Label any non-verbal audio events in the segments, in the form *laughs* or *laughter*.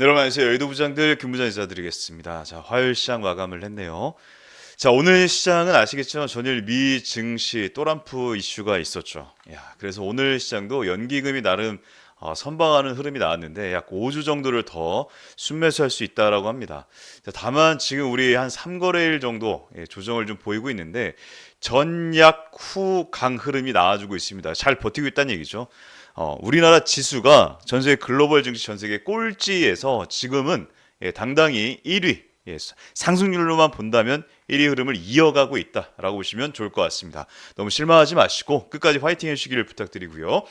네, 여러분 안녕하세요. 여의도 부장들 김부장 인사드리겠습니다. 자, 화요일 시장 마감을 했네요. 자, 오늘 시장은 아시겠지만 전일 미 증시 또람프 이슈가 있었죠. 야, 그래서 오늘 시장도 연기금이 나름 어, 선방하는 흐름이 나왔는데 약 5주 정도를 더 순매수할 수 있다라고 합니다. 자, 다만 지금 우리 한 3거래일 정도 예, 조정을 좀 보이고 있는데 전약 후 강 흐름이 나와주고 있습니다. 잘 버티고 있다는 얘기죠. 어, 우리나라 지수가 전 세계 글로벌 증시 전 세계 꼴찌에서 지금은 예, 당당히 1위 예, 상승률로만 본다면 1위 흐름을 이어가고 있다라고 보시면 좋을 것 같습니다. 너무 실망하지 마시고 끝까지 화이팅 해주시기를 부탁드리고요.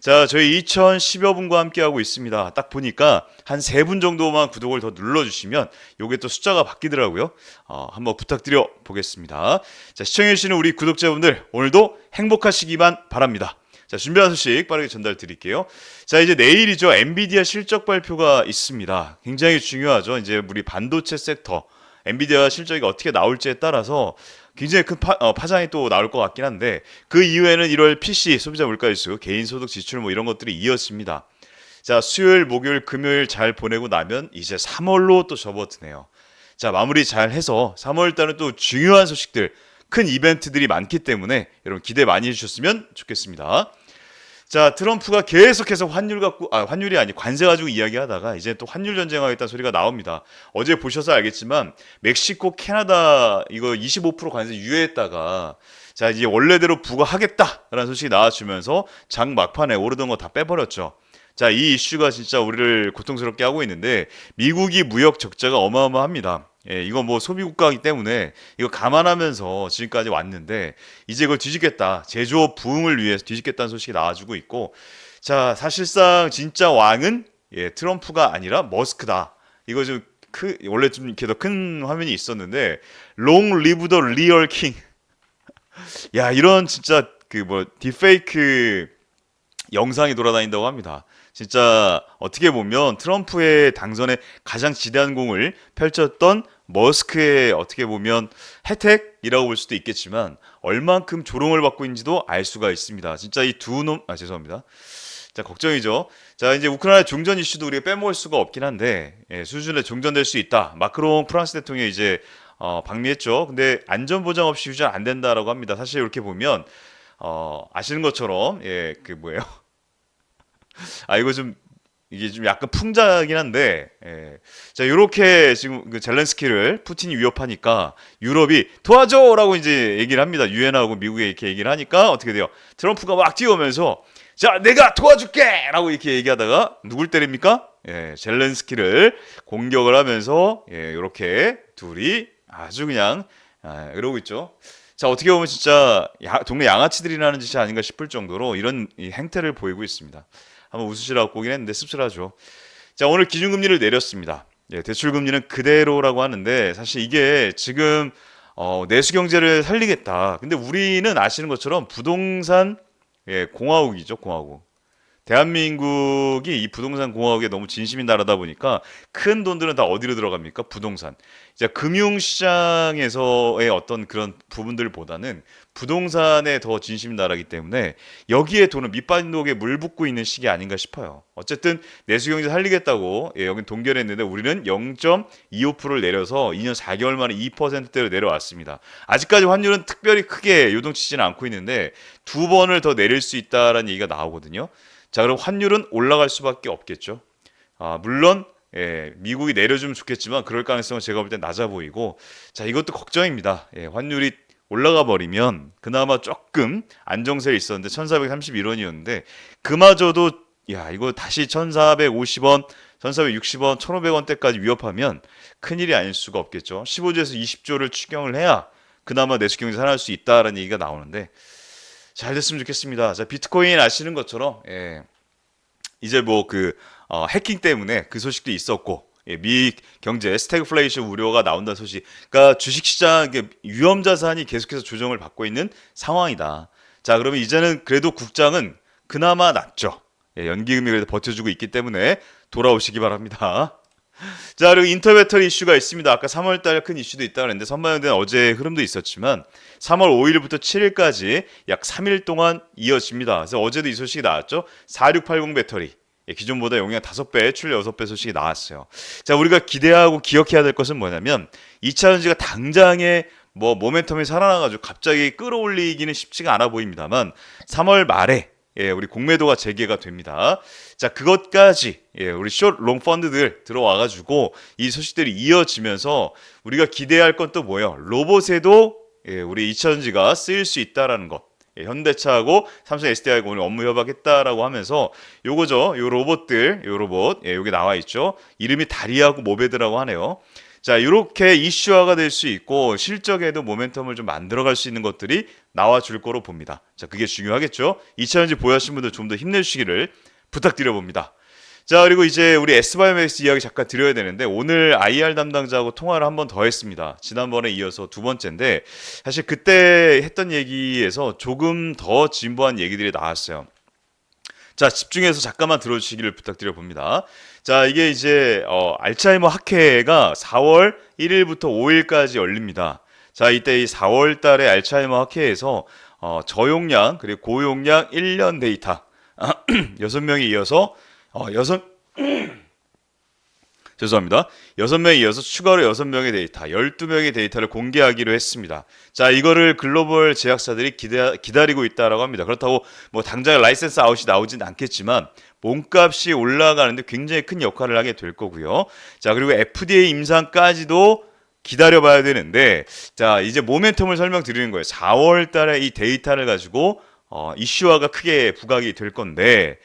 자, 저희 2010여 분과 함께하고 있습니다. 딱 보니까 한세분 정도만 구독을 더 눌러주시면 요게 또 숫자가 바뀌더라고요. 어, 한번 부탁드려 보겠습니다. 자, 시청해주시는 우리 구독자분들 오늘도 행복하시기만 바랍니다. 자, 준비한 소식 빠르게 전달 드릴게요. 자, 이제 내일이죠. 엔비디아 실적 발표가 있습니다. 굉장히 중요하죠. 이제 우리 반도체 섹터, 엔비디아 실적이 어떻게 나올지에 따라서 굉장히 큰 파, 어, 파장이 또 나올 것 같긴 한데 그 이후에는 1월 PC 소비자 물가지수, 개인 소득 지출 뭐 이런 것들이 이어집니다. 자, 수요일, 목요일, 금요일 잘 보내고 나면 이제 3월로 또 접어드네요. 자, 마무리 잘 해서 3월 달은 또 중요한 소식들, 큰 이벤트들이 많기 때문에 여러분 기대 많이 해주셨으면 좋겠습니다. 자, 트럼프가 계속해서 환율 갖고 아 환율이 아니 관세 가지고 이야기하다가 이제 또 환율 전쟁하겠다는 소리가 나옵니다. 어제 보셔서 알겠지만 멕시코, 캐나다 이거 25% 관세 유예했다가 자 이제 원래대로 부과하겠다라는 소식이 나와주면서 장 막판에 오르던 거 다 빼버렸죠. 자, 이 이슈가 진짜 우리를 고통스럽게 하고 있는데 미국이 무역 적자가 어마어마합니다. 예, 이거 뭐 소비 국가이기 때문에 이거 감안하면서 지금까지 왔는데 이제 그걸 뒤집겠다. 제조업 부흥을 위해서 뒤집겠다는 소식이 나와주고 있고 자, 사실상 진짜 왕은 예, 트럼프가 아니라 머스크다. 이거 좀 크, 원래 좀 이렇게 더 큰 화면이 있었는데 롱 리브 더 리얼 킹. 야, 이런 진짜 그뭐 딥페이크 영상이 돌아다닌다고 합니다. 진짜 어떻게 보면 트럼프의 당선에 가장 지대한 공을 펼쳤던 머스크의 어떻게 보면 혜택이라고 볼 수도 있겠지만 얼만큼 조롱을 받고 있는지도 알 수가 있습니다. 진짜 이 두 놈, 아 죄송합니다. 자 걱정이죠. 자 이제 우크라이나 종전 이슈도 우리가 빼먹을 수가 없긴 한데 예, 수준에 종전될 수 있다. 마크롱 프랑스 대통령이 이제 어, 방미했죠. 근데 안전 보장 없이 휴전 안 된다라고 합니다. 사실 이렇게 보면 어, 아시는 것처럼 예 그 뭐예요? *laughs* 아 이거 좀 이게 좀 약간 풍자긴 한데 예. 자 이렇게 지금 그 젤렌스키를 푸틴이 위협하니까 유럽이 도와줘라고 이제 얘기를 합니다 유엔하고 미국에 이렇게 얘기를 하니까 어떻게 돼요 트럼프가 막 뛰어오면서 자 내가 도와줄게라고 이렇게 얘기하다가 누굴 때립니까 예, 젤렌스키를 공격을 하면서 예, 이렇게 둘이 아주 그냥 아, 이러고 있죠. 자 어떻게 보면 진짜 야, 동네 양아치들이라는 짓이 아닌가 싶을 정도로 이런 이 행태를 보이고 있습니다. 한번 웃으시라고 보긴 했는데 씁쓸하죠. 자 오늘 기준금리를 내렸습니다. 예, 대출금리는 그대로라고 하는데 사실 이게 지금 어, 내수 경제를 살리겠다. 근데 우리는 아시는 것처럼 부동산 예, 공화국이죠, 공화국. 대한민국이 이 부동산 공화국에 너무 진심인 나라다 보니까 큰 돈들은 다 어디로 들어갑니까? 부동산. 이제 금융 시장에서의 어떤 그런 부분들보다는 부동산에 더 진심인 나라기 때문에 여기에 돈은 밑반독에 물 붓고 있는 시기 아닌가 싶어요. 어쨌든 내수 경제 살리겠다고 예, 여긴 동결했는데 우리는 0.25%를 내려서 2년 4개월 만에 2%대로 내려왔습니다. 아직까지 환율은 특별히 크게 요동치지는 않고 있는데 두 번을 더 내릴 수 있다라는 얘기가 나오거든요. 자, 그럼 환율은 올라갈 수밖에 없겠죠. 아, 물론 예, 미국이 내려주면 좋겠지만 그럴 가능성은 제가 볼때 낮아 보이고 자 이것도 걱정입니다. 예, 환율이 올라가 버리면 그나마 조금 안정세에 있었는데 1431원이었는데 그마저도 야 이거 다시 1450원, 1460원, 1500원대까지 위협하면 큰일이 아닐 수가 없겠죠. 15조에서 20조를 추경을 해야 그나마 내수 경제 살아날 수 있다라는 얘기가 나오는데 잘 됐으면 좋겠습니다. 자, 비트코인 아시는 것처럼 예, 이제 뭐 그 어, 해킹 때문에 그 소식도 있었고 예, 미 경제 스태그플레이션 우려가 나온다는 소식. 그러니까 주식시장 위험 자산이 계속해서 조정을 받고 있는 상황이다. 자, 그러면 이제는 그래도 국장은 그나마 낫죠. 예, 연기금이 그래도 버텨주고 있기 때문에 돌아오시기 바랍니다. *laughs* 자, 그리고 인터 배터리 이슈가 있습니다. 아까 3월달 큰 이슈도 있다 그랬는데 선반영된 어제 흐름도 있었지만 3월 5일부터 7일까지 약 3일 동안 이어집니다. 그래서 어제도 이 소식이 나왔죠. 4680 배터리. 예, 기존보다 용량 5배, 출력 6배 소식이 나왔어요. 자, 우리가 기대하고 기억해야 될 것은 뭐냐면 2차 전지가 당장에 뭐 모멘텀이 살아나가지고 갑자기 끌어올리기는 쉽지가 않아 보입니다만 3월 말에 예, 우리 공매도가 재개가 됩니다. 자, 그것까지 예, 우리 숏, 롱 펀드들 들어와 가지고 이 소식들이 이어지면서 우리가 기대할 건 또 뭐예요? 로봇에도 예, 우리 2차전지가 쓰일 수 있다라는 것. 예, 현대차하고 삼성 SDI가 오늘 업무 협약했다라고 하면서 요거죠. 요 로봇들, 요 로봇, 예, 여기 나와 있죠. 이름이 다리하고 모베드라고 하네요. 자, 이렇게 이슈화가 될 수 있고 실적에도 모멘텀을 좀 만들어갈 수 있는 것들이 나와 줄 거로 봅니다. 자, 그게 중요하겠죠. 2차전지 보유하신 분들 좀 더 힘내주시기를 부탁드려 봅니다. 자, 그리고 이제 우리 S바이오맥스 이야기 잠깐 드려야 되는데 오늘 IR 담당자하고 통화를 한 번 더 했습니다. 지난번에 이어서 두 번째인데 사실 그때 했던 얘기에서 조금 더 진보한 얘기들이 나왔어요. 자, 집중해서 잠깐만 들어주시기를 부탁드려 봅니다. 자, 이게 이제 어, 알츠하이머 학회가 4월 1일부터 5일까지 열립니다. 자, 이때 이 4월 달에 알츠하이머 학회에서 어, 저용량 그리고 고용량 1년 데이터 *clears throat* 6명이 이어서 어, 여섯 *clears throat* 죄송합니다. 6명에 이어서 추가로 6명의 데이터, 12명의 데이터를 공개하기로 했습니다. 자, 이거를 글로벌 제약사들이 기다, 기다리고 있다라고 합니다. 그렇다고 뭐 당장 라이센스 아웃이 나오진 않겠지만 몸값이 올라가는데 굉장히 큰 역할을 하게 될 거고요. 자, 그리고 FDA 임상까지도 기다려 봐야 되는데 자, 이제 모멘텀을 설명드리는 거예요. 4월 달에 이 데이터를 가지고 어, 이슈화가 크게 부각이 될 건데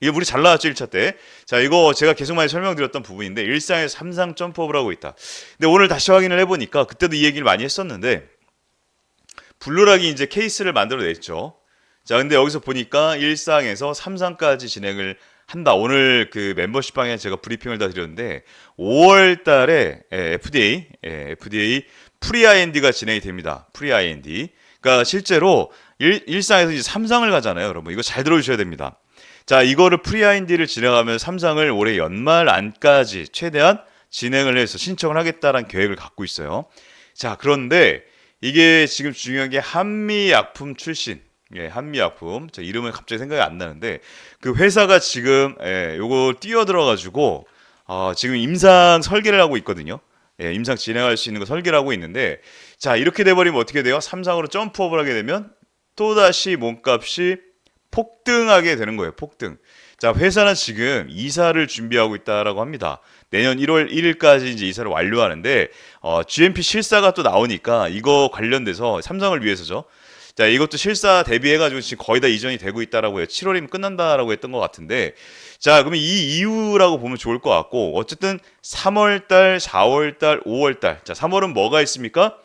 이게 우리 잘 나왔죠 1차 때. 자 이거 제가 계속 많이 설명드렸던 부분인데 일상에서 삼상 점프업을 하고 있다. 근데 오늘 다시 확인을 해보니까 그때도 이 얘기를 많이 했었는데 블루락이 이제 케이스를 만들어냈죠. 자 근데 여기서 보니까 일상에서 삼상까지 진행을 한다. 오늘 그 멤버십 방에 제가 브리핑을 다 드렸는데 5월 달에 FDA, 예, FDA 프리 IND가 진행이 됩니다. 프리 IND. 그러니까 실제로 일, 일상에서 이제 삼상을 가잖아요, 여러분. 이거 잘 들어 주셔야 됩니다. 자, 이거를 프리아인디를 진행하면 삼상을 올해 연말 안까지 최대한 진행을 해서 신청을 하겠다라는 계획을 갖고 있어요. 자, 그런데 이게 지금 중요한 게 한미 약품 출신. 예, 한미약품. 저 이름은 갑자기 생각이 안 나는데 그 회사가 지금 예, 요거 뛰어들어 가지고 어, 지금 임상 설계를 하고 있거든요. 예, 임상 진행할 수 있는 거 설계를 하고 있는데 자, 이렇게 돼 버리면 어떻게 돼요? 삼상으로 점프업을 하게 되면 또 다시 몸값이 폭등하게 되는 거예요. 폭등. 자, 회사는 지금 이사를 준비하고 있다라고 합니다. 내년 1월 1일까지 이제 이사를 완료하는데 어, GMP 실사가 또 나오니까 이거 관련돼서 삼성을 위해서죠. 자, 이것도 실사 대비해가지고 지금 거의 다 이전이 되고 있다라고 해요. 7월이면 끝난다라고 했던 것 같은데. 자, 그러면 이 이유라고 보면 좋을 것 같고, 어쨌든 3월달, 4월달, 5월달. 자, 3월은 뭐가 있습니까?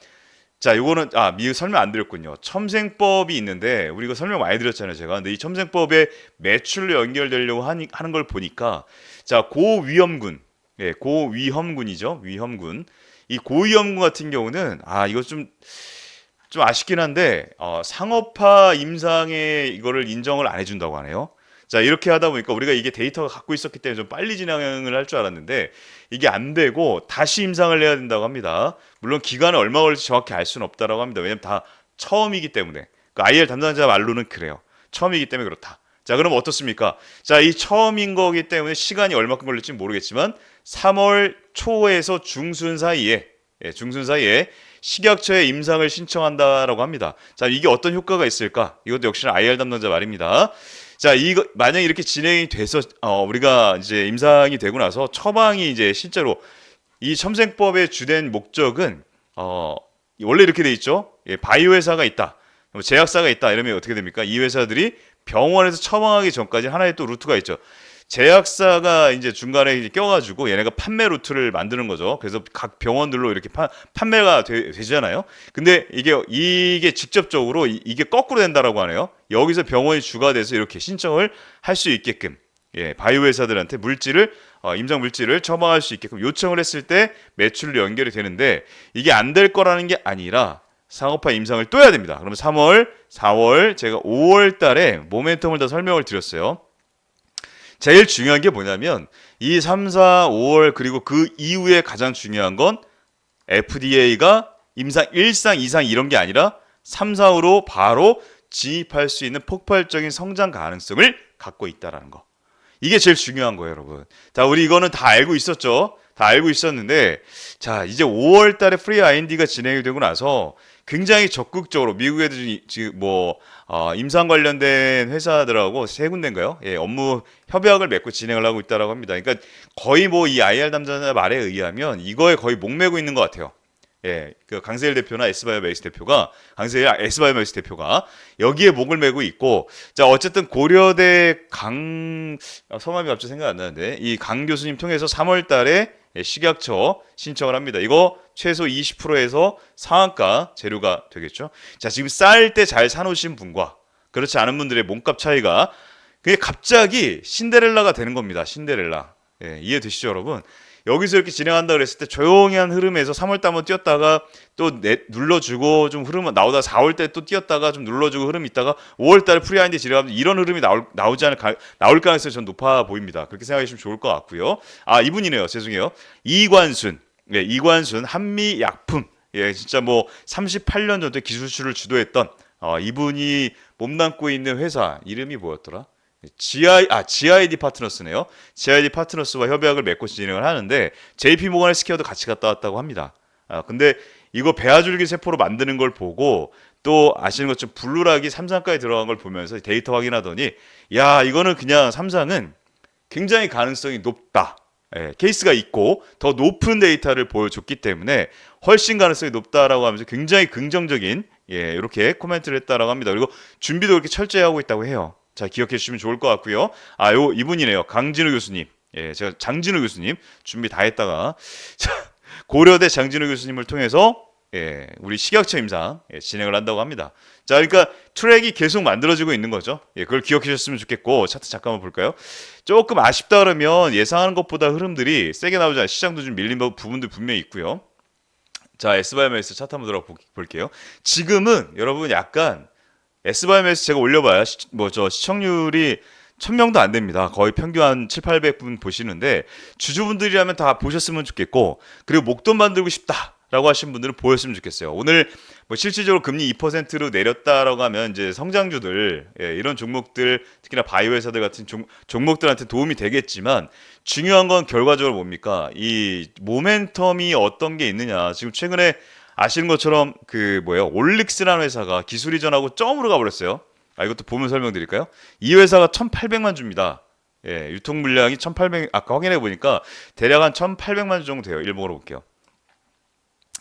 자, 요거는 아, 미 설명 안 드렸군요. 첨생법이 있는데 우리 이거 설명 많이 드렸잖아요, 제가. 근데 이 첨생법에 매출로 연결되려고 하니, 하는 걸 보니까 자, 고위험군. 예, 고위험군이죠. 위험군. 이 고위험군 같은 경우는 아, 이거 좀좀 아쉽긴 한데 어, 상업화 임상에 이거를 인정을 안 해준다고 하네요. 자 이렇게 하다 보니까 우리가 이게 데이터가 갖고 있었기 때문에 좀 빨리 진행을 할 줄 알았는데 이게 안 되고 다시 임상을 해야 된다고 합니다. 물론 기간은 얼마 걸릴지 정확히 알 수는 없다라고 합니다. 왜냐면 다 처음이기 때문에 그 IR 담당자 말로는 그래요. 처음이기 때문에 그렇다. 자 그럼 어떻습니까? 자 이 처음인 거기 때문에 시간이 얼마큼 걸릴지 모르겠지만 3월 초에서 중순 사이에 예, 중순 사이에 식약처에 임상을 신청한다라고 합니다. 자 이게 어떤 효과가 있을까? 이것도 역시나 IR 담당자 말입니다. 자, 이거 만약 이렇게 진행이 돼서 어, 우리가 이제 임상이 되고 나서 처방이 이제 실제로 이 첨생법의 주된 목적은 어, 원래 이렇게 돼 있죠. 예, 바이오 회사가 있다. 뭐 제약사가 있다. 이러면 어떻게 됩니까? 이 회사들이 병원에서 처방하기 전까지 하나의 또 루트가 있죠. 제약사가 이제 중간에 이제 껴가지고 얘네가 판매 루트를 만드는 거죠. 그래서 각 병원들로 이렇게 파, 판매가 되, 잖아요 근데 이게 이게 직접적으로 이, 게 거꾸로 된다라고 하네요. 여기서 병원이 주가 돼서 이렇게 신청을 할 수 있게끔 예, 바이오 회사들한테 물질을 어, 임상 물질을 처방할 수 있게끔 요청을 했을 때 매출로 연결이 되는데 이게 안 될 거라는 게 아니라 상업화 임상을 또 해야 됩니다. 그러면 3월, 4월, 제가 5월 달에 모멘텀을 다 설명을 드렸어요. 제일 중요한 게 뭐냐면 이 3, 4, 5월 그리고 그 이후에 가장 중요한 건 FDA가 임상 1상, 2상 이런 게 아니라 3, 4으로 바로 진입할 수 있는 폭발적인 성장 가능성을 갖고 있다라는 거. 이게 제일 중요한 거예요, 여러분. 자, 우리 이거는 다 알고 있었죠. 다 알고 있었는데 자, 이제 5월 달에 프리 IND가 진행이 되고 나서 굉장히 적극적으로 미국 애들이 지금 뭐 어, 임상 관련된 회사들하고 세 군데인가요? 예, 업무 협약을 맺고 진행을 하고 있다라고 합니다. 그러니까 거의 뭐 이 IR 담당자 말에 의하면 이거에 거의 목매고 있는 것 같아요. 예, 그 강세일 대표나 S바이오메이스 대표가 강세일 아, S바이오메이스 대표가 여기에 목을 메고 있고 자 어쨌든 고려대 강 아, 성함이 갑자기 생각 안 나는데 이 강 교수님 통해서 3월달에 예, 식약처 신청을 합니다. 이거 최소 20%에서 상한가 재료가 되겠죠. 자 지금 쌀 때 잘 사놓으신 분과 그렇지 않은 분들의 몸값 차이가 그게 갑자기 신데렐라가 되는 겁니다. 신데렐라. 예, 이해되시죠, 여러분? 여기서 이렇게 진행한다 그랬을 때 조용히 한 흐름에서 3월 달 한번 뛰었다가 또 내, 눌러주고 좀 흐름 나오다 4월 때 또 뛰었다가 좀 눌러주고 흐름 있다가 5월 달에 프리하인드 진행하면 이런 흐름이 나올 나오지 않을 가, 나올 가능성이 전 높아 보입니다. 그렇게 생각해 주시면 좋을 것 같고요. 아 이분이네요. 죄송해요. 이관순, 예, 이관순 한미 약품, 예, 진짜 뭐 38년 전에 기술출을 주도했던 어, 이분이 몸담고 있는 회사 이름이 뭐였더라? GI 아 GID 파트너스네요. GID 파트너스와 협약을 맺고 진행을 하는데 JP 모건 헬스케어도 같이 갔다 왔다고 합니다. 아 근데 이거 배아줄기 세포로 만드는 걸 보고 또 아시는 것처럼 블루락이 삼상까지 들어간 걸 보면서 데이터 확인하더니 야 이거는 그냥 삼상은 굉장히 가능성이 높다. 예, 케이스가 있고 더 높은 데이터를 보여줬기 때문에 훨씬 가능성이 높다라고 하면서 굉장히 긍정적인 예, 이렇게 코멘트를 했다라고 합니다. 그리고 준비도 그렇게 철저히 하고 있다고 해요. 자, 기억해 주시면 좋을 것 같고요. 아, 요 이분이네요. 강진우 교수님. 예, 제가 장진우 교수님 준비 다 했다가 *laughs* 자, 고려대 장진우 교수님을 통해서 예, 우리 식약처 임상 예, 진행을 한다고 합니다. 자, 그러니까 트랙이 계속 만들어지고 있는 거죠. 예, 그걸 기억해 주셨으면 좋겠고 차트 잠깐만 볼까요? 조금 아쉽다 그러면 예상하는 것보다 흐름들이 세게 나오지 않 시장도 좀 밀린 부분들 분명히 있고요. 자, S바이오메스 차트 한번 들어 볼게요. 지금은 여러분 약간 S바이오메스 제가 올려봐야 뭐 저 시청률이 1000명도 안 됩니다. 거의 평균 한 7, 800분 보시는데 주주분들이라면 다 보셨으면 좋겠고 그리고 목돈 만들고 싶다. 라고 하신 분들은 보였으면 좋겠어요. 오늘 뭐 실질적으로 금리 2%로 내렸다라고 하면 이제 성장주들 예, 이런 종목들 특히나 바이오 회사들 같은 종, 종목들한테 도움이 되겠지만 중요한 건 결과적으로 뭡니까? 이 모멘텀이 어떤 게 있느냐. 지금 최근에 아시는 것처럼 그 뭐예요? 올릭스라는 회사가 기술 이전하고 점으로 가버렸어요. 아 이것도 보면 설명드릴까요? 이 회사가 1,800만 주입니다. 예, 유통 물량이 1,800 아까 확인해 보니까 대략 한 1,800만 주 정도 돼요. 일봉으로 볼게요.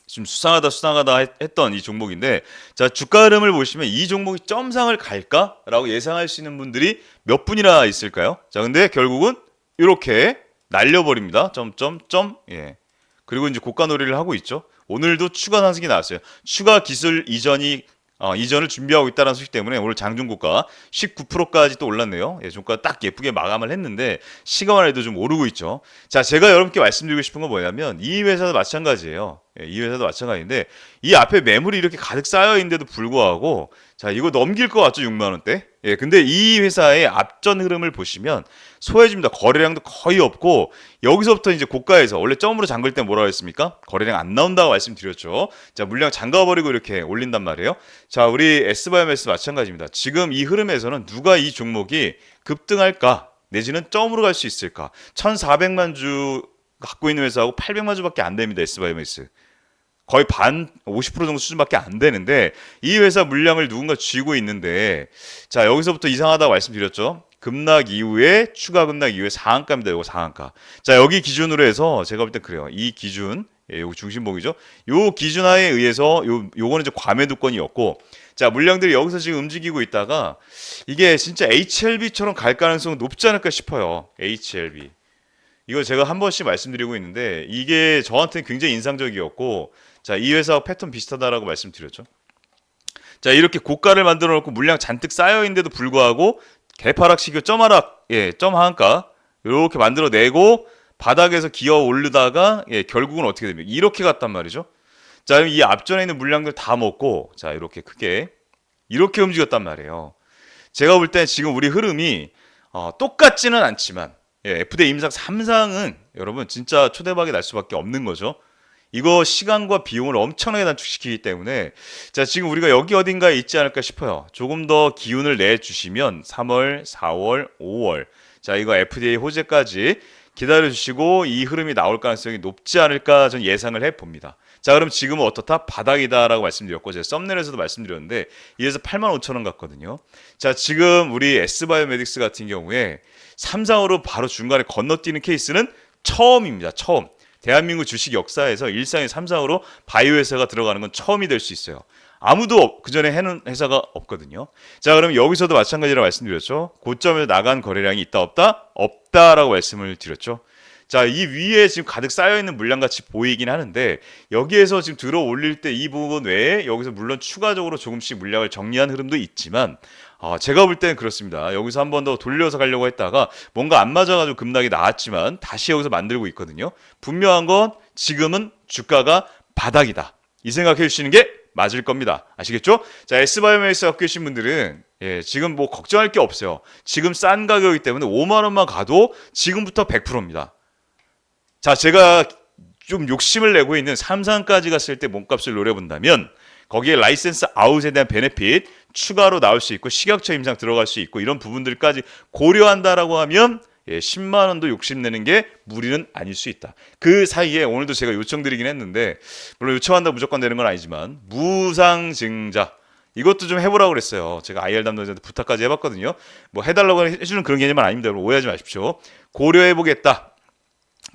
좀 수상하다 수상하다 했던 이 종목인데 자 주가 흐름을 보시면 이 종목이 점상을 갈까라고 예상할 수 있는 분들이 몇 분이나 있을까요? 자 근데 결국은 이렇게 날려버립니다. 점점점 예. 그리고 이제 고가 놀이를 하고 있죠. 오늘도 추가 상승이 나왔어요. 추가 기술 이전이 어, 이전을 준비하고 있다는 소식 때문에 오늘 장중고가 19%까지 또 올랐네요. 예, 종가 딱 예쁘게 마감을 했는데 시간만 해도 좀 오르고 있죠. 자, 제가 여러분께 말씀드리고 싶은 건 뭐냐면 이 회사도 마찬가지예요. 예, 이 회사도 마찬가지인데 이 앞에 매물이 이렇게 가득 쌓여 있는데도 불구하고 자, 이거 넘길 것 같죠? 6만 원대? 예, 근데 이 회사의 앞전 흐름을 보시면 소해집니다. 거래량도 거의 없고 여기서부터 이제 고가에서 원래 점으로 잠글 때 뭐라고 했습니까? 거래량 안 나온다고 말씀드렸죠. 자, 물량 잠가 버리고 이렇게 올린단 말이에요. 자, 우리 S바이오매스 마찬가지입니다. 지금 이 흐름에서는 누가 이 종목이 급등할까? 내지는 점으로 갈 수 있을까? 1,400만 주 갖고 있는 회사하고 800만 주밖에 안 됩니다. S바이오매스. 거의 반 50% 정도 수준밖에 안 되는데 이 회사 물량을 누군가 쥐고 있는데 자 여기서부터 이상하다고 말씀드렸죠. 급락 이후에 추가 급락 이후에 상한가입니다. 이거 상한가. 자 여기 기준으로 해서 제가 볼 때 그래요. 이 기준 예, 요 중심목이죠. 요 기준하에 의해서 요 요거는 이제 과매도권이었고 자 물량들이 여기서 지금 움직이고 있다가 이게 진짜 HLB처럼 갈 가능성은 높지 않을까 싶어요. HLB. 이거 제가 한 번씩 말씀드리고 있는데 이게 저한테는 굉장히 인상적이었고 자, 이 회사와 패턴 비슷하다라고 말씀드렸죠. 자, 이렇게 고가를 만들어 놓고 물량 잔뜩 쌓여 있는데도 불구하고 개파락식이 점하락, 예, 점 하한가 이렇게 만들어 내고 바닥에서 기어 오르다가 예, 결국은 어떻게 됩니까? 이렇게 갔단 말이죠. 자, 이 앞전에 있는 물량들 다 먹고 자, 이렇게 크게 이렇게 움직였단 말이에요. 제가 볼 때 지금 우리 흐름이 어, 똑같지는 않지만 예, FD 임상 3상은 여러분 진짜 초대박이 날 수밖에 없는 거죠. 이거 시간과 비용을 엄청나게 단축시키기 때문에 자 지금 우리가 여기 어딘가에 있지 않을까 싶어요. 조금 더 기운을 내 주시면 3월, 4월, 5월 자, 이거 FDA 호재까지 기다려 주시고 이 흐름이 나올 가능성이 높지 않을까 전 예상을 해 봅니다. 자, 그럼 지금은 어떻다? 바닥이다라고 말씀드렸고 제가 썸네일에서도 말씀드렸는데 이래서 8만 5천 원 같거든요. 자, 지금 우리 S바이오메딕스 같은 경우에 삼상으로 바로 중간에 건너뛰는 케이스는 처음입니다. 처음. 대한민국 주식 역사에서 일상의 삼상으로 바이오 회사가 들어가는 건 처음이 될 수 있어요. 아무도 그 전에 해는 회사가 없거든요. 자, 그럼 여기서도 마찬가지라고 말씀드렸죠. 고점에서 나간 거래량이 있다 없다? 없다라고 말씀을 드렸죠. 자, 이 위에 지금 가득 쌓여 있는 물량 같이 보이긴 하는데 여기에서 지금 들어 올릴 때 이 부분 외에 여기서 물론 추가적으로 조금씩 물량을 정리한 흐름도 있지만 어, 제가 볼 때는 그렇습니다. 여기서 한 번 더 돌려서 가려고 했다가 뭔가 안 맞아가지고 급락이 나왔지만 다시 여기서 만들고 있거든요. 분명한 건 지금은 주가가 바닥이다. 이 생각해 주시는 게 맞을 겁니다. 아시겠죠? 자, S바이오메이스 갖고 계신 분들은 예, 지금 뭐 걱정할 게 없어요. 지금 싼 가격이기 때문에 5만 원만 가도 지금부터 100%입니다. 자, 제가 좀 욕심을 내고 있는 삼성까지 갔을 때 몸값을 노려본다면 거기에 라이센스 아웃에 대한 베네핏 추가로 나올 수 있고 식약처 임상 들어갈 수 있고 이런 부분들까지 고려한다라고 하면 예, 10만 원도 욕심내는 게 무리는 아닐 수 있다. 그 사이에 오늘도 제가 요청드리긴 했는데 물론 요청한다 무조건 되는 건 아니지만 무상증자 이것도 좀 해보라고 그랬어요. 제가 IR 담당자한테 부탁까지 해봤거든요. 뭐 해달라고 해주는 그런 개념은 아닙니다. 오해하지 마십시오. 고려해보겠다.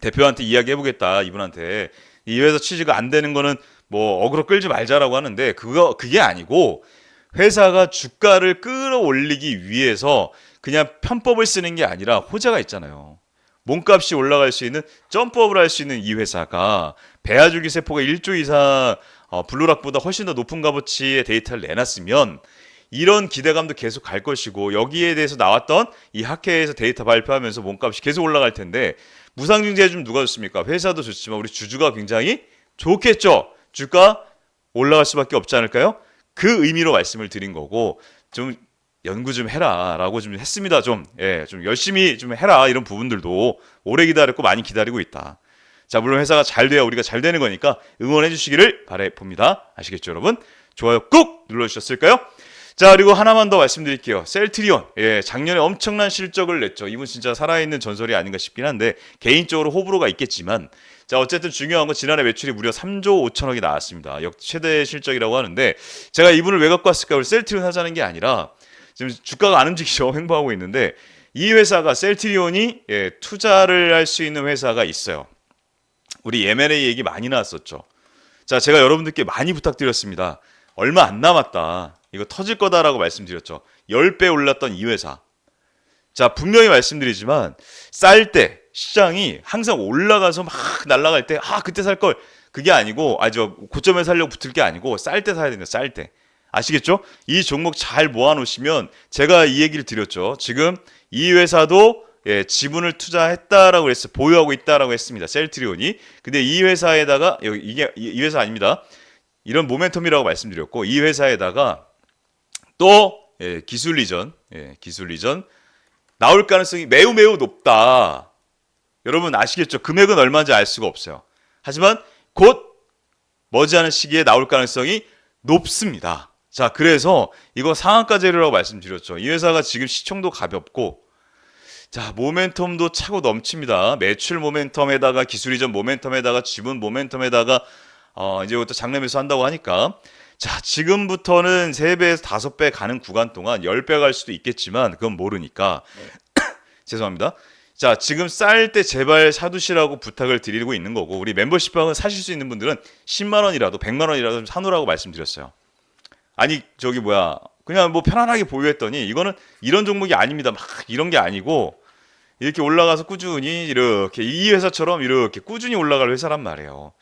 대표한테 이야기해보겠다. 이분한테 이 회사 취지가 안 되는 거는 뭐 어그로 끌지 말자라고 하는데 그거 그게 아니고 회사가 주가를 끌어올리기 위해서 그냥 편법을 쓰는 게 아니라 호재가 있잖아요. 몸값이 올라갈 수 있는 점프업을 할 수 있는 이 회사가 배아줄기 세포가 1조 이상 어, 블루락보다 훨씬 더 높은 값어치의 데이터를 내놨으면 이런 기대감도 계속 갈 것이고 여기에 대해서 나왔던 이 학회에서 데이터 발표하면서 몸값이 계속 올라갈 텐데 무상증자 좀 누가 줬습니까? 회사도 좋지만 우리 주주가 굉장히 좋겠죠. 주가 올라갈 수밖에 없지 않을까요? 그 의미로 말씀을 드린 거고 좀 연구 좀 해라라고 좀 했습니다. 좀 예, 좀 열심히 좀 해라 이런 부분들도 오래 기다렸고 많이 기다리고 있다. 자, 물론 회사가 잘 돼야 우리가 잘 되는 거니까 응원해 주시기를 바래 봅니다. 아시겠죠, 여러분? 좋아요 꾹 눌러 주셨을까요? 자, 그리고 하나만 더 말씀드릴게요. 셀트리온. 예, 작년에 엄청난 실적을 냈죠. 이분 진짜 살아있는 전설이 아닌가 싶긴 한데, 개인적으로 호불호가 있겠지만, 자, 어쨌든 중요한 건 지난해 매출이 무려 3조 5천억이 나왔습니다. 역 최대 실적이라고 하는데, 제가 이분을 왜 갖고 왔을까? 우리 셀트리온 하자는 게 아니라, 지금 주가가 안 움직이죠. *laughs* 횡보하고 있는데, 이 회사가 셀트리온이 예, 투자를 할 수 있는 회사가 있어요. 우리 M&A 얘기 많이 나왔었죠. 자, 제가 여러분들께 많이 부탁드렸습니다. 얼마 안 남았다. 이거 터질 거다라고 말씀드렸죠. 10배 올랐던 이 회사. 자, 분명히 말씀드리지만 쌀 때 시장이 항상 올라가서 막 날아갈 때 아, 그때 살 걸. 그게 아니고 아저 고점에 살려고 붙을 게 아니고 쌀 때 사야 됩니다. 쌀 때. 아시겠죠? 이 종목 잘 모아 놓으시면 제가 이 얘기를 드렸죠. 지금 이 회사도 예, 지분을 투자했다라고 했어 보유하고 있다라고 했습니다. 셀트리온이. 근데 이 회사에다가 여기 이게 이 회사 아닙니다. 이런 모멘텀이라고 말씀드렸고 이 회사에다가 또 예, 기술 이전, 예, 기술 이전 나올 가능성이 매우 매우 높다. 여러분 아시겠죠? 금액은 얼마인지 알 수가 없어요. 하지만 곧 머지않은 시기에 나올 가능성이 높습니다. 자, 그래서 이거 상한가 재료라고 말씀드렸죠. 이 회사가 지금 시총도 가볍고 자, 모멘텀도 차고 넘칩니다. 매출 모멘텀에다가 기술 이전 모멘텀에다가 지분 모멘텀에다가 어, 이제 이것도 장래매수 한다고 하니까 자, 지금부터는 3배에서 5배 가는 구간 동안 10배 갈 수도 있겠지만 그건 모르니까 *coughs* 죄송합니다. 자, 지금 쌀때 제발 사두시라고 부탁을 드리고 있는 거고 우리 멤버십 방은 사실 수 있는 분들은 10만 원이라도 100만 원이라도 좀 사놓으라고 말씀드렸어요. 아니, 저기 뭐야. 그냥 뭐 편안하게 보유했더니 이거는 이런 종목이 아닙니다. 막 이런 게 아니고 이렇게 올라가서 꾸준히 이렇게 이 회사처럼 이렇게 꾸준히 올라갈 회사란 말이에요.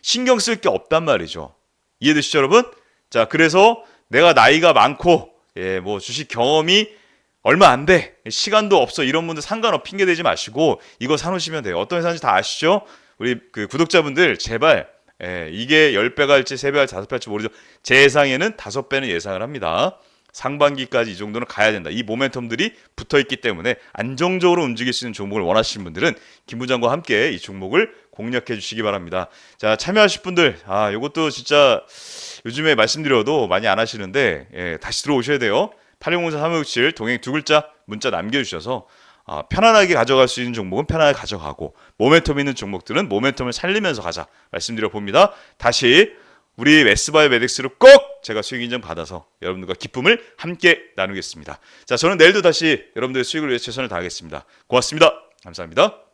신경 쓸 게 없단 말이죠. 이해되시죠, 여러분? 자, 그래서 내가 나이가 많고 예, 뭐 주식 경험이 얼마 안 돼. 시간도 없어. 이런 분들 상관없 핑계 대지 마시고 이거 사놓으시면 돼요. 어떤 회사인지 다 아시죠? 우리 그 구독자분들 제발 예, 이게 10배가 할지 3배 할지 5배 할지 모르죠. 제 예상에는 5배는 예상을 합니다. 상반기까지 이 정도는 가야 된다. 이 모멘텀들이 붙어 있기 때문에 안정적으로 움직일 수 있는 종목을 원하시는 분들은 김 부장과 함께 이 종목을 공략해 주시기 바랍니다. 자, 참여하실 분들, 아, 요것도 진짜 요즘에 말씀드려도 많이 안 하시는데, 예, 다시 들어오셔야 돼요. 8104 3567 동행 두 글자 문자 남겨주셔서 아, 편안하게 가져갈 수 있는 종목은 편안하게 가져가고 모멘텀 있는 종목들은 모멘텀을 살리면서 가자 말씀드려 봅니다. 다시 우리 웨스바이오 메딕스로 꼭 제가 수익 인정 받아서 여러분들과 기쁨을 함께 나누겠습니다. 자, 저는 내일도 다시 여러분들의 수익을 위해 최선을 다하겠습니다. 고맙습니다. 감사합니다.